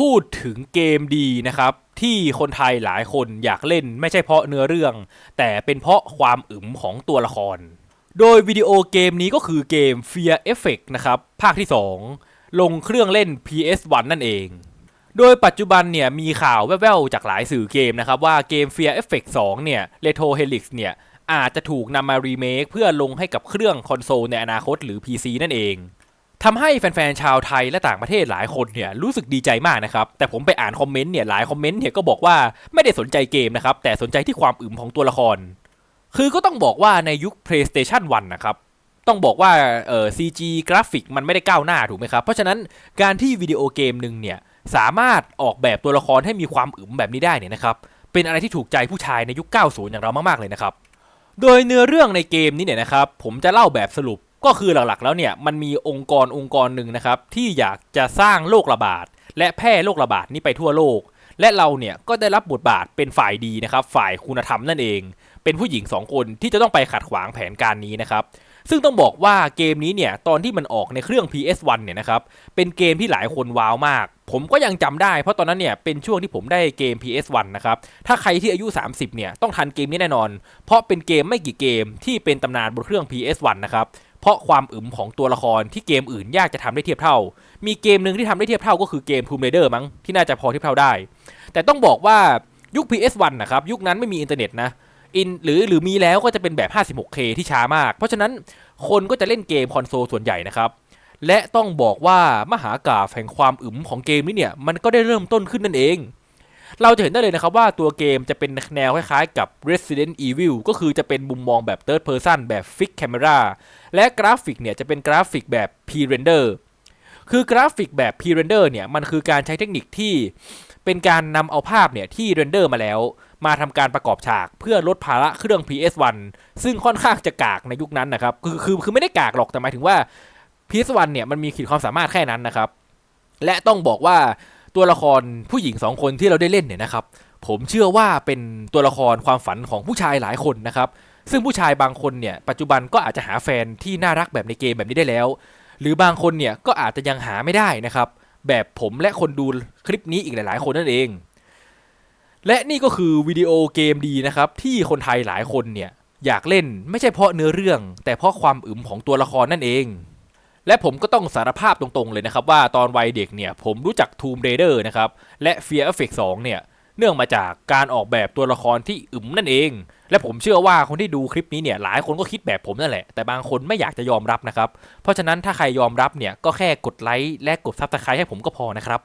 พูดถึงเกมดีนะครับ ที่คนไทยหลายคนอยากเล่นไม่ใช่เพราะเนื้อเรื่อง แต่เป็นเพราะความอึมของตัวละคร โดยวิดีโอเกมนี้ก็คือเกม Fear Effect นะครับ ภาคที่ 2 ลงเครื่องเล่น PS1 นั่นเอง โดยปัจจุบันเนี่ยมีข่าวแว่วๆจากหลายสื่อเกมนะครับ ว่าเกม Fear Effect 2 เนี่ย Retro Helix เนี่ยอาจจะถูกนำมารีเมคเพื่อลงให้กับเครื่องคอนโซลในอนาคตหรือ PC นั่นเอง ทำให้แฟนๆชาวไทยและต่างประเทศหลายคนเนี่ยรู้สึกดีใจมากนะครับ แต่ผมไปอ่านคอมเมนต์เนี่ยหลายคอมเมนต์เนี่ยก็บอกว่าไม่ได้สนใจเกมนะครับ แต่สนใจที่ความอึมของตัวละคร คือก็ต้องบอกว่าในยุค PlayStation 1 นะครับ ต้องบอกว่าเอ่อ CG กราฟิกมันไม่ได้ก้าวหน้าถูกไหมครับ เพราะฉะนั้นการที่วิดีโอเกมหนึ่งเนี่ยสามารถออกแบบตัวละครให้มีความอึมแบบนี้ได้เนี่ยนะครับเป็นอะไรที่ถูกใจผู้ชายในยุค 90 อย่างเรามากๆเลยนะครับ โดยเนื้อเรื่องในเกมนี้เนี่ยนะครับผมจะเล่าแบบสรุป ก็คือหลักๆแล้วเนี่ยมันมีองค์กรองค์กรหนึ่งนะครับที่อยากจะสร้างโรคระบาดและแพร่โรคระบาดนี้ไปทั่วโลก และเราเนี่ยก็ได้รับบทบาทเป็นฝ่ายดีนะครับ ฝ่ายคุณธรรมนั่นเอง เป็นผู้หญิง 2 คนที่จะต้องไปขัดขวางแผนการนี้นะครับซึ่งต้องบอกว่าเกมนี้เนี่ยตอนที่มันออกในเครื่อง PS1 เนี่ยนะครับเป็นเกมที่หลายคนว้าวมาก ผมก็ยังจำได้เพราะตอนนั้นเนี่ยเป็นช่วงที่ผมได้เกม PS1 นะครับถ้าใครที่อายุ 30เนี่ยต้องทันเกมนี้แน่นอน เพราะเป็นเกมไม่กี่เกมที่เป็นตำนานบนเครื่อง PS1 นะครับ เพราะความอึมของตัวละครที่เกมอื่นยากจะทำได้เทียบเท่า มีเกมหนึ่งที่ทำได้เทียบเท่าก็คือเกม Tomb Raider มั้งที่น่าจะพอเทียบเท่าได้ แต่ต้องบอกว่ายุค PS1 นะครับยุคนั้นไม่มีอินเทอร์เน็ตนะอินหรือหรือมีแล้วก็จะเป็นแบบ 56K ที่ช้ามาก เพราะฉะนั้นคนก็จะเล่นเกมคอนโซลส่วนใหญ่นะครับและต้องบอกว่ามหากาแห่งความอึมของเกมนี้เนี่ยมันก็ได้เริ่มต้นขึ้นนั่นเอง เราจะเห็นได้เลยนะครับว่าตัวเกมจะเป็นแนวคล้ายๆกับ Resident Evil ก็คือจะเป็นมุมมองแบบ Third Person แบบ Fixed Camera และกราฟิกเนี่ยจะเป็นกราฟิกแบบ P-Render คือกราฟิกแบบ P-Render เนี่ยมันคือการใช้เทคนิคที่เป็นการนำเอาภาพเนี่ยที่เรนเดอร์มาแล้ว มาทำการประกอบฉากเพื่อลดภาระเครื่อง PS1 ซึ่งค่อนข้างจะกากในยุคนั้นนะครับ คือคือคือไม่ได้กากหรอกแต่หมายถึงว่า PS1 เนี่ยมันมีขีดความสามารถแค่นั้นนะครับ และต้องบอกว่า ตัวละครผู้หญิงสองคนที่เราได้เล่นเนี่ยนะครับ ผมเชื่อว่าเป็นตัวละครความฝันของผู้ชายหลายคนนะครับ ซึ่งผู้ชายบางคนเนี่ยปัจจุบันก็อาจจะหาแฟนที่น่ารักแบบในเกมแบบนี้ได้แล้ว หรือบางคนเนี่ยก็อาจจะยังหาไม่ได้นะครับ แบบผมและคนดูคลิปนี้อีกหลาย ๆ คนนั่นเอง และนี่ก็คือวิดีโอเกมดีนะครับที่คนไทยหลายคนเนี่ยอยากเล่นไม่ใช่เพราะเนื้อเรื่อง แต่เพราะความอึมของตัวละครนั่นเอง และผมก็ต้องสารภาพตรงๆเลยนะครับ ว่าตอนวัยเด็กเนี่ยผมรู้จัก Tomb Raider นะครับ และ Fear Effect 2 เนี่ย เนื่องมาจากการออกแบบตัวละครที่อึมนั่นเอง และผมเชื่อว่าคนที่ดูคลิปนี้เนี่ยหลายคนก็คิดแบบผมนั่นแหละ แต่บางคนไม่อยากจะยอมรับนะครับ เพราะฉะนั้นถ้าใครยอมรับเนี่ยก็แค่กดไลค์และกดซับสไครต์ให้ผมก็พอนะครับ